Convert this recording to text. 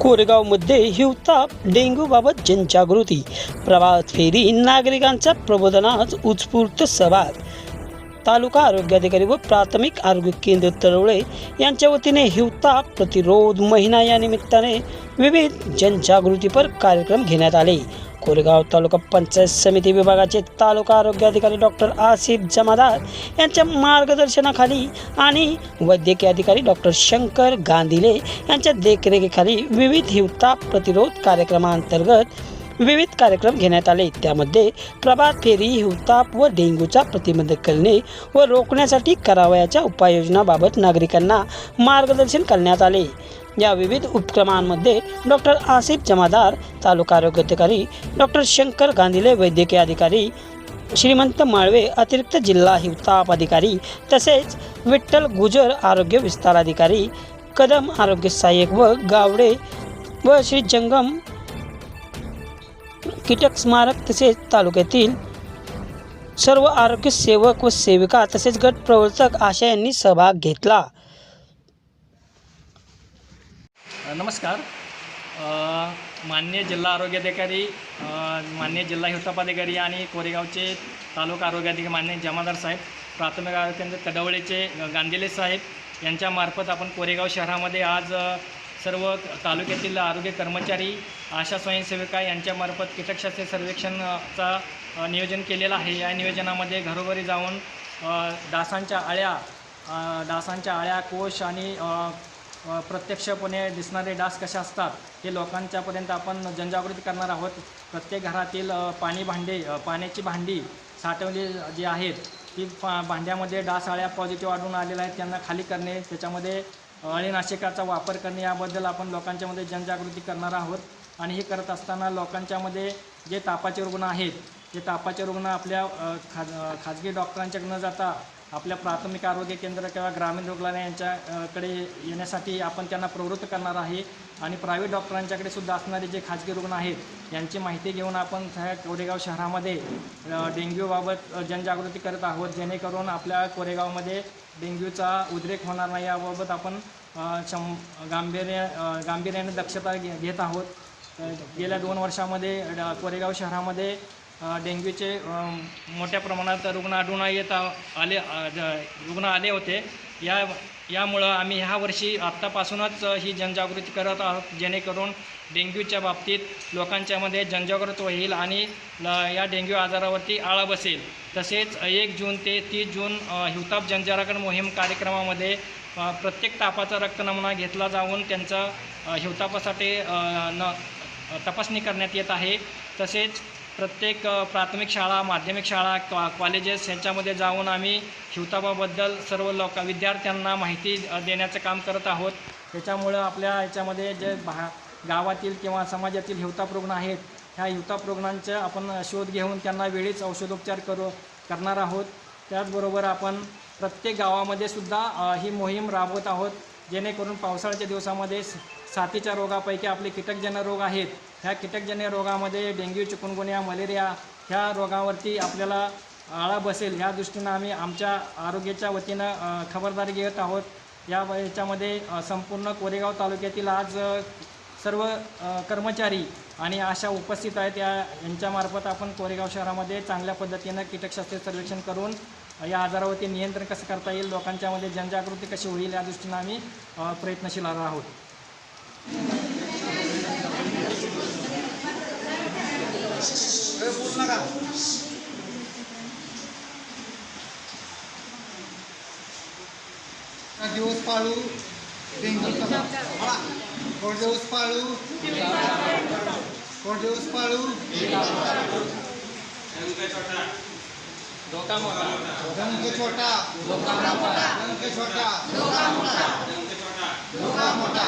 कोरेगावमध्ये हिवताप डेंग्यूबाबत जनजागृती. प्रभात फेरी नागरिकांचा प्रबोधनात उत्स्फूर्त सहभाग तालुका आरोग्याधिकारी व प्राथमिक आरोग्य केंद्र तळवळे यांच्या वतीने हिवताप प्रतिरोध महिना या निमित्ताने विविध जनजागृतीपर कार्यक्रम घेण्यात आले. कोरेगाव तालुका पंचायत समिती विभागाचे तालुका आरोग्य अधिकारी डॉक्टर आसिफ जमादार यांच्या मार्गदर्शनाखाली आणि वैद्यकीय अधिकारी डॉक्टर शंकर गांधीले यांच्या देखरेखीखाली विविध हिवताप प्रतिरोध कार्यक्रमांतर्गत विविध कार्यक्रम घेण्यात आले. त्यामध्ये प्रभात फेरी हिवताप व डेंग्यूचा प्रतिबंध करणे व रोखण्यासाठी करावयाच्या उपाययोजनाबाबत नागरिकांना मार्गदर्शन करण्यात आले. या विविध उपक्रमांमध्ये डॉक्टर आसिफ जमादार तालुका आरोग्य अधिकारी डॉक्टर शंकर गांधीले वैद्यकीय अधिकारी श्रीमंत माळवे अतिरिक्त जिल्हा हिवताप अधिकारी तसेच विठ्ठल गुजर आरोग्य विस्तार अधिकारी कदम आरोग्य सहाय्यक व गावडे व श्री जंगम कीटक स्मारक तसेच तालुक्यातील सर्व आरोग्य सेवक व सेविका तसेच गट प्रवर्तक आशा यांनी सहभाग घेतला. नमस्कार. मान्य जिल्हा आरोग्याधिकारी मान्य जिल्हा हिवतापाधिकारी आणि कोरेगावचे तालुका आरोग्याधिकारी मान्य जमादार साहेब प्राथमिक आरोग्य केंद्र तडवळेचे गांधीले साहेब यांच्यामार्फत आपण कोरेगाव शहरामध्ये आज सर्व तालुक्यातील आरोग्य कर्मचारी आशा स्वयंसेविका यांच्यामार्फत कीटकशास्त्र सर्वेक्षणचा नियोजन केलेलं आहे. या नियोजनामध्ये घरोघरी जाऊन डासांच्या अळ्या डासांच्या अळ्या कोश आणि प्रत्यक्षपणे दिसणारे डास कसे असतात हे लोकांच्यापर्यंत आपण जनजागृती करणार आहोत. प्रत्येक घरातील पाणी भांडे पाण्याची भांडी साठवली जी आहेत ती पा भांड्यामध्ये डास आळ्या पॉझिटिव्ह आढळून आलेल्या आहेत त्यांना खाली करणे त्याच्यामध्ये अळीनाशकाचा वापर करणे याबद्दल आपण लोकांच्यामध्ये जनजागृती करणार आहोत. आणि हे करत असताना लोकांच्यामध्ये जे तापाचे रुग्ण आहेत ते तापाचे रुग्ण आपल्या खाज खाजगी डॉक्टरांच्याकडे न जाता आपल्या प्राथमिक आरोग्य केंद्र किंवा ग्रामीण रुग्णालय यांच्याकडे येण्यासाठी आपण त्यांना प्रवृत्त करणार आहे. आणि प्रायव्हेट डॉक्टरांच्याकडे सुद्धा असणारे जे खाजगी रुग्ण आहेत यांची माहिती घेऊन आपण ह्या कोरेगाव शहरामध्ये डेंग्यूबाबत जनजागृती करत आहोत. जेणेकरून आपल्या कोरेगावमध्ये डेंग्यूचा उद्रेक होणार नाही याबाबत आपण शं गांभीर्य गांभीर्याने दक्षता घे घेत आहोत. गेल्या दोन वर्षामध्ये कोरेगाव शहरामध्ये डेंग्यूचे मोठ्या प्रमाणात रुग्ण आढळून येत आ- आले रुग्ण आले होते. या यामुळं आम्ही ह्या वर्षी आत्तापासूनच ही जनजागृती करत आहोत जेणेकरून डेंग्यूच्या बाबतीत लोकांच्यामध्ये जनजागृत होईल आणि ल- या डेंग्यू आजारावरती आळा बसेल. तसेच एक जून ते तीस जून हिवताप जनजागरण मोहीम कार्यक्रमामध्ये प्रत्येक तापाचा रक्त नमुना घेतला जाऊन त्यांचा हिवतापासाठी न तपासणी करण्यात येत आहे. तसेच प्रत्येक प्राथमिक शाळा माध्यमिक शाळा कॉ कॉलेजेस यांच्यामध्ये जाऊन आम्ही शिवताबाबद्दल सर्व लोक विद्यार्थ्यांना माहिती देण्याचं काम करत आहोत. त्याच्यामुळं आपल्या याच्यामध्ये जे भा गावातील किंवा समाजातील हिवताप रुग्ण आहेत ह्या हिवताप रुग्णांचा आपण शोध घेऊन त्यांना वेळीच औषधोपचार करू करणार आहोत. त्याचबरोबर आपण प्रत्येक गावामध्ये सुद्धा ही मोहीम राबवत आहोत जेणेकरून पावसाळ्याच्या दिवसामध्ये साथीच्या रोगापैकी आपले कीटकजन्य रोग आहेत. ह्या कीटकजन्य रोगामध्ये डेंग्यू चिकुनगुन्या मलेरिया ह्या रोगावरती आपल्याला आळा बसेल. ह्या दृष्टीनं आम्ही आमच्या आरोग्याच्या वतीनं खबरदारी घेत आहोत. या याच्यामध्ये संपूर्ण कोरेगाव तालुक्यातील आज सर्व कर्मचारी आणि आशा उपस्थित आहेत. या यांच्यामार्फत आपण कोरेगाव शहरामध्ये चांगल्या पद्धतीनं कीटकशास्त्रीय सर्वेक्षण करून या आजारावरती नियंत्रण कसं करता येईल लोकांच्यामध्ये जनजागृती कशी होईल या दृष्टीनं आम्ही प्रयत्नशील आहोत. दिवस पाळू डेंग्यू कोण दिवस पाळू कोण दिवस पाळू रंग छोटा रंग छोटा धोका मोठा